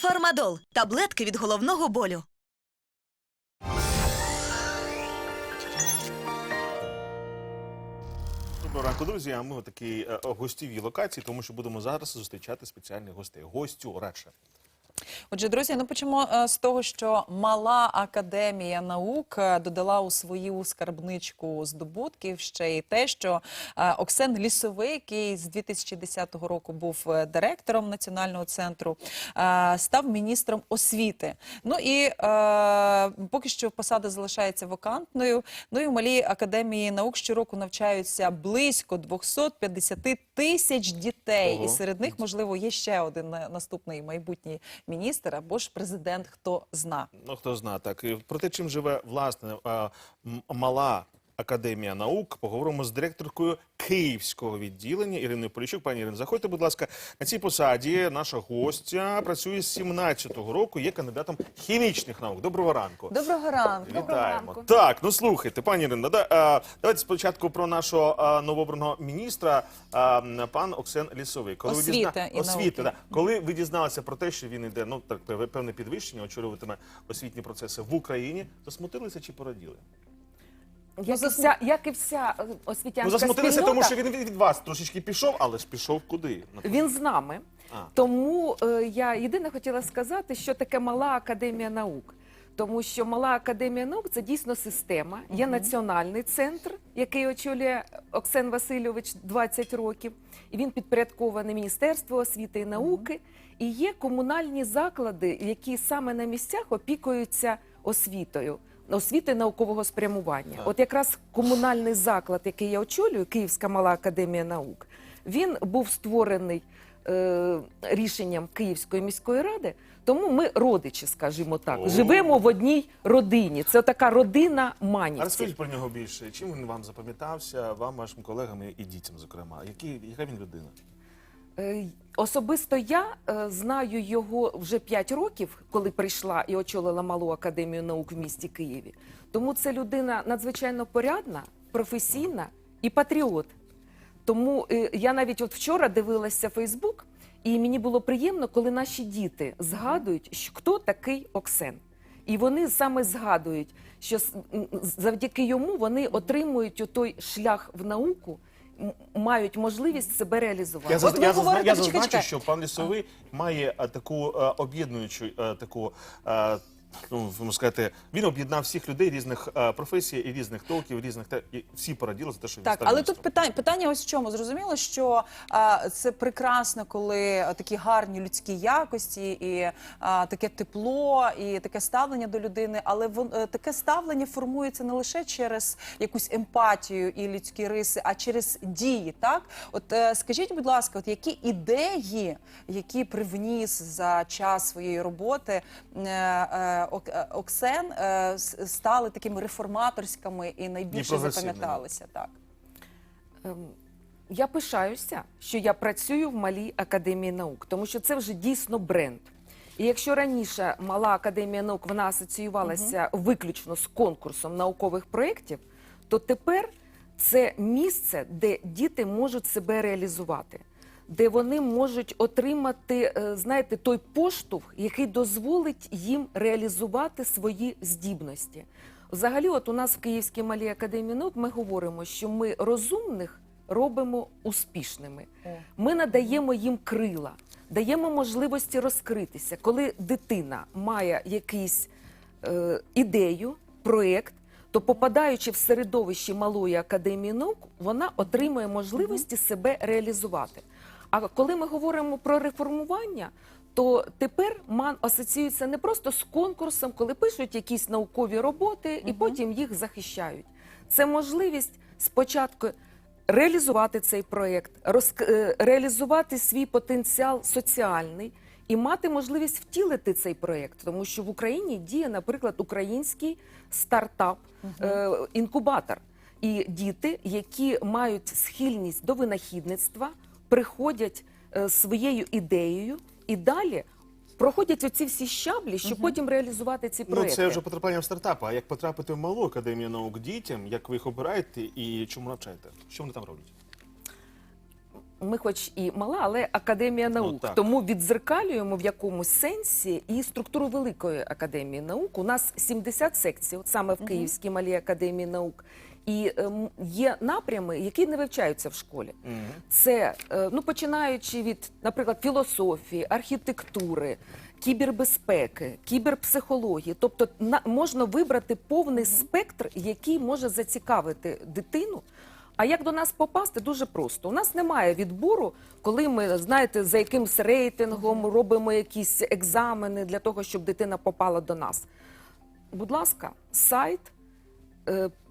Фармадол таблетки від головного болю. Доброго ранку, друзі. А ми такі е, гостєвій локації, тому що будемо зараз зустрічати спеціальних гостей. Гостю радше. Отже, друзі, ну почнемо е, з того, що мала академія наук е, додала у свою скарбничку здобутків ще й те, що е, Оксен Лісовий, який з 2010 року був директором національного центру, став міністром освіти. Ну і поки що посада залишається вакантною. Ну і в малій академії наук щороку навчаються близько 250 тисяч дітей, Ого. і серед них можливо є ще один наступний майбутній міністр або ж президент, хто зна. Ну хто зна так і про те, чим живе власне мала академія наук, поговоримо з директоркою Київського відділення Іриною Поліщук. Пані Ірино, заходьте, будь ласка, на цій посаді. Наша гостя працює з 17-го року. Є кандидатом хімічних наук. Доброго ранку. Доброго ранку. Вітаємо. Так, ну слухайте, пані Ірино, да, а, давайте спочатку про нашого а, новообраного міністра, а, пан Оксен Лісовий. Коли ви Освіти дізна- і Освіти, науки. да. Коли ви дізналися про те, що він іде, ну так певне- певне підвищення, очолюватиме освітні процеси в Україні, засмутилися чи пораділи? Як, і вся, як і вся е, освітянська Ну засмутилися, спільнота, тому що він від від вас трошечки пішов, але ж пішов куди? Ну, він з нами. А. Тому е, я єдине хотіла сказати, що таке мала академія наук. Тому що мала академія наук це дійсно система. Є національний центр, який очолює Оксен Васильович 20 років, і він підпорядкований Міністерству освіти і науки. І є комунальні заклади, які саме на місцях опікуються освітою. Освіти наукового спрямування. От якраз комунальний заклад, який я очолюю, Київська мала академія наук, він був створений е, рішенням Київської міської ради. Тому ми родичі, скажімо так, О. живемо в одній родині. Це така родина А манівців. розкажіть про нього більше. Чим він вам запам'ятався, вам, вашим колегам і дітям, зокрема? Які, яка він людина? Е, Особисто я е, знаю його вже 5 років, коли прийшла і очолила малу академію наук в місті Києві. Тому це людина надзвичайно порядна, професійна і патріот. Тому е, я навіть от вчора дивилася Фейсбук, і мені було приємно, коли наші діти згадують, що хто такий Оксен. І вони саме згадують, що завдяки йому вони отримують той шлях в науку, мають можливість себе реалізувати. Я, От заз- ви я, зазна- говорите, я зазначу, чекай. що пан Лісовий має е, таку а, об'єднуючу а, таку. е, Ну, можна сказати, він об'єднав всіх людей різних е, професій і різних толків, різних те, і всі пораділи за те, що він Так, став але міністром. тут питання, питання ось в чому. Зрозуміло, що а, це прекрасно, коли такі гарні людські якості, і а, таке тепло, і таке ставлення до людини. Але вон, е, таке ставлення формується не лише через якусь емпатію і людські риси, а через дії. Так, от е, скажіть, будь ласка, от які ідеї, які привніс за час своєї роботи е, е, е, Оксен, е, стали такими реформаторськими і найбільше запам'яталися? Так. Ем, Я пишаюся, що я працюю в малій академії наук, тому що це вже дійсно бренд. І якщо раніше мала академія наук вона асоціювалася виключно з конкурсом наукових проєктів, то тепер це місце, де діти можуть себе реалізувати, де вони можуть отримати, е, знаєте, той поштовх, який дозволить їм реалізувати свої здібності. Взагалі, от у нас в Київській малій академії наук ми говоримо, що ми розумних робимо успішними. Ми надаємо їм крила, даємо можливості розкритися. Коли дитина має якийсь е, ідею, проєкт, то попадаючи в середовище малої академії наук, вона отримує можливості себе реалізувати. А коли ми говоримо про реформування, то тепер МАН асоціюється не просто з конкурсом, коли пишуть якісь наукові роботи і потім їх захищають. Це можливість спочатку реалізувати цей проєкт, розк- е, реалізувати свій потенціал соціальний і мати можливість втілити цей проєкт, тому що в Україні діє, наприклад, український стартап, е, інкубатор. І діти, які мають схильність до винахідництва, приходять е, своєю ідеєю і далі проходять оці всі щаблі, щоб потім реалізувати ці Ну, це вже потрапляння в стартапи. А як потрапити в малу академію наук дітям, як ви їх обираєте і чому навчаєте? Що вони там роблять? ми, хоч і мала, але академія наук, так. тому відзеркалюємо в якомусь сенсі і структуру великої академії наук. У нас 70 секцій, от саме в Київській малій академії наук. І ем, є напрями, які не вивчаються в школі. Це е, ну починаючи від, наприклад, філософії, архітектури, кібербезпеки, кіберпсихології. Тобто на, можна вибрати повний спектр, який може зацікавити дитину. А як до нас попасти? Дуже просто. У нас немає відбору, коли ми знаєте, за якимсь рейтингом робимо якісь екзамени для того, щоб дитина попала до нас. Будь ласка, сайт,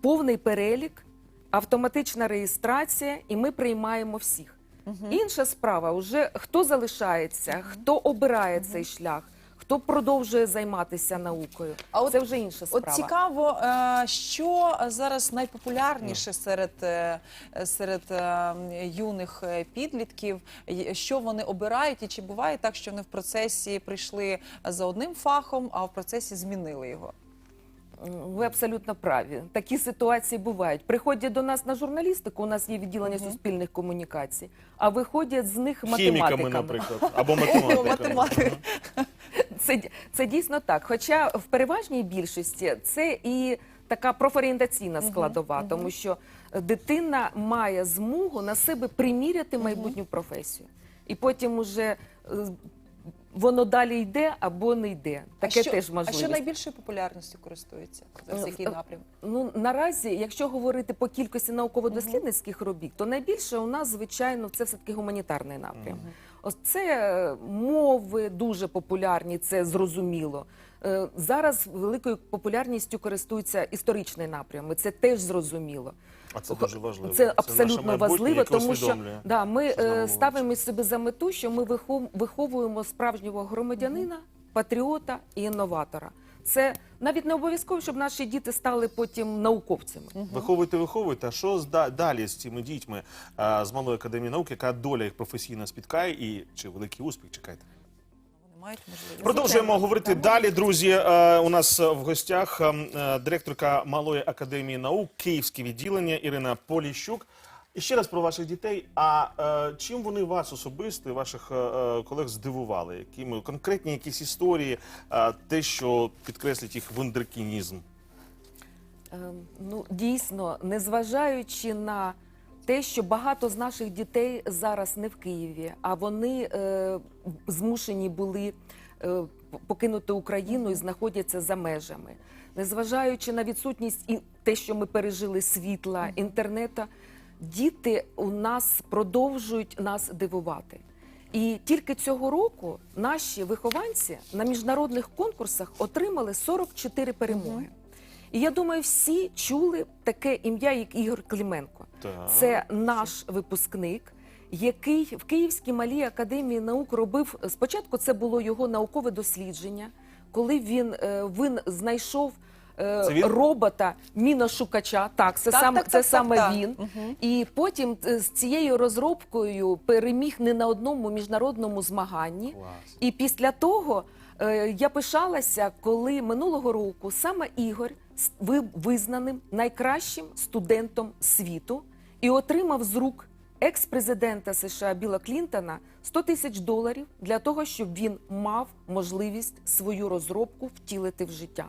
повний перелік, автоматична реєстрація, і ми приймаємо всіх. Інша справа, вже хто залишається, хто обирає цей шлях, хто продовжує займатися наукою. А от- Це вже інша справа. От цікаво, е, що зараз найпопулярніше серед, е, серед е, юних е, підлітків, що вони обирають, і чи буває так, що вони в процесі прийшли за одним фахом, а в процесі змінили його? Ви абсолютно праві. Такі ситуації бувають. Приходять до нас на журналістику, у нас є відділення суспільних комунікацій, а виходять з них Хіміками, наприклад, або математиками. Це, це дійсно так. Хоча в переважній більшості це і така профорієнтаційна складова, тому що дитина має змогу на себе приміряти майбутню професію. І потім уже е, воно далі йде або не йде. Таке що, теж А що найбільшою популярністю користується? Зараз Е, який е, напрям? Ну наразі, якщо говорити по кількості науково-дослідницьких робіт, то найбільше у нас, звичайно, це все таки гуманітарний напрям. Ось це е, мови дуже популярні, це зрозуміло. Е, Зараз великою популярністю користується історичний напрям, це теж зрозуміло. А це дуже важливо. Це наше абсолютно важливо, тому що да, ми е, ставимо собі за мету, що ми вихов- виховуємо справжнього громадянина, патріота і інноватора. Це навіть не обов'язково, щоб наші діти стали потім науковцями. Виховуйте, виховуйте. А що далі з цими дітьми з малої академії наук, яка доля їх професійно спіткає, і чи великий успіх чекаєте? Мають можливість. Продовжуємо говорити далі, друзі. Е, У нас е, в гостях е, е, директорка Малої академії наук, Київське відділення Ірина Поліщук. І ще раз про ваших дітей. А е, чим вони вас особисто і ваших е, е, колег здивували? Якими конкретні якісь історії, е, те, що підкреслить їх вундеркінізм? Ем, Ну, дійсно, незважаючи на те, що багато з наших дітей зараз не в Києві, а вони е, змушені були е, покинути Україну і знаходяться за межами. Незважаючи на відсутність і те, що ми пережили світла, інтернету, діти у нас продовжують нас дивувати. І тільки цього року наші вихованці на міжнародних конкурсах отримали 44 перемоги. І я думаю, всі чули таке ім'я, як Ігор Клименко. Так. Це наш випускник, який в Київській малій академії наук робив спочатку. Це було його наукове дослідження, коли він, е, він знайшов. е, Це він? Робота міношукача, так це Так, саме так, це так, саме так, так. він. І потім е, з цією розробкою переміг не на одному міжнародному змаганні. Клас. І після того я пишалася, коли минулого року саме Ігор ви визнаним найкращим студентом світу і отримав з рук екс-президента США Біла Клінтона 100 тисяч доларів для того, щоб він мав можливість свою розробку втілити в життя.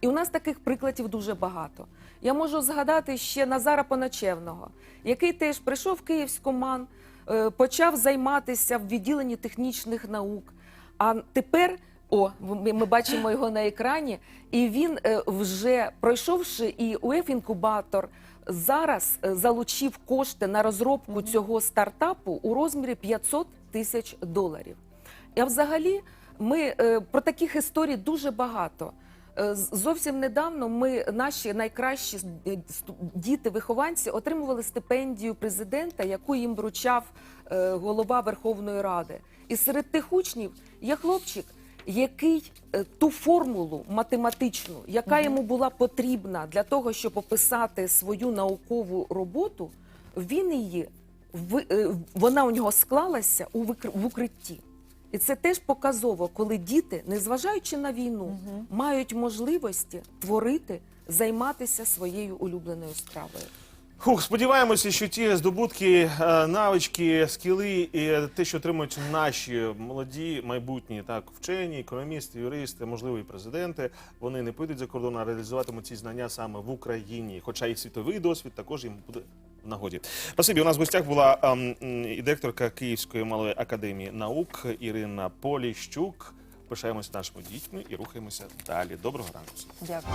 І у нас таких прикладів дуже багато. Я можу згадати ще Назара Поначевного, який теж прийшов в Київську МАН, е, почав займатися в відділенні технічних наук. А тепер, о, ми, бачимо його на екрані, і він е, вже пройшовши і УЕФ-інкубатор, зараз е, залучив кошти на розробку цього стартапу у розмірі 500 тисяч доларів. А взагалі, ми е, про таких історій дуже багато. Зовсім недавно ми, наші найкращі діти-вихованці, отримували стипендію президента, яку їм вручав голова Верховної Ради. І серед тих учнів є хлопчик, який е, ту формулу математичну, яка йому була потрібна для того, щоб описати свою наукову роботу, він її е, вона у нього склалася у в укритті. І це теж показово, коли діти, незважаючи на війну, мають можливості творити, займатися своєю улюбленою справою. Хух, сподіваємося, що ті здобутки, е, навички, скіли і те, що отримують наші молоді майбутні так вчені, економісти, юристи, можливо, і президенти, вони не підуть за кордон, а реалізуватимуть ці знання саме в Україні. Хоча і світовий досвід також їм буде в нагоді. Спасибі. У нас в гостях була ем, і директорка Київської малої академії наук Ірина Поліщук. Пишаємося нашими дітьми і рухаємося далі. Доброго ранку. Дякую.